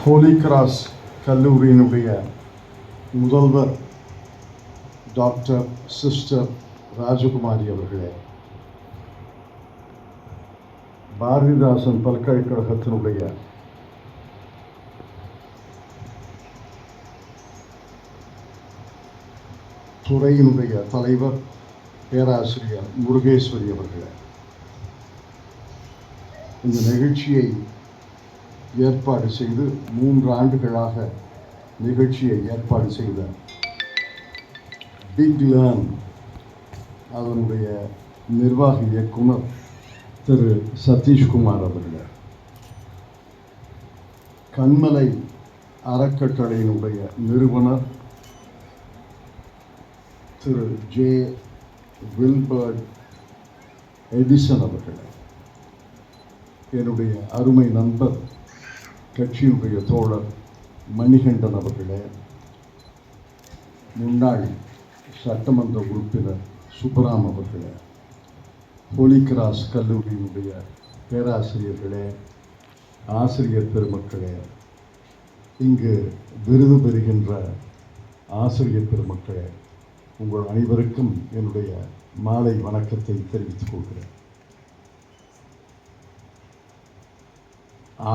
Holi cross கல்லூரியினுடைய முதல்வர் doctor sister ராஜகுமாரி அவர்களே பாரதிதாசன் பல்கலைக்கழகத்தினுடைய துறையினுடைய தலைவர் பேராசிரியர் முருகேஸ்வரி அவர்களே இந்த நிகழ்ச்சியை ஏற்பாடு செய்து மூன்று ஆண்டுகளாக நிகழ்ச்சியை ஏற்பாடு செய்த பிக் லேர்ன் அதனுடைய நிர்வாக இயக்குனர் திரு சதீஷ்குமார் அவர்கள். கண்மலை அறக்கட்டளையினுடைய நிறுவனர் திரு ஜே வில்பர்ட் எடிசன் அவர்களே. என்னுடைய அருமை நண்பர் கட்சியினுடைய தோழர் மணிகண்டன் அவர்களே முன்னாள் சட்டமன்ற உறுப்பினர் சுப்பராம் அவர்களே ஹோலி கிராஸ் கல்லூரியினுடைய பேராசிரியர்களே ஆசிரியர் பெருமக்களே இங்கு விருது பெறுகின்ற ஆசிரியர் பெருமக்களே உங்கள் அனைவருக்கும் என்னுடைய மாலை வணக்கத்தை தெரிவித்துக் கொள்கிறேன். ஆ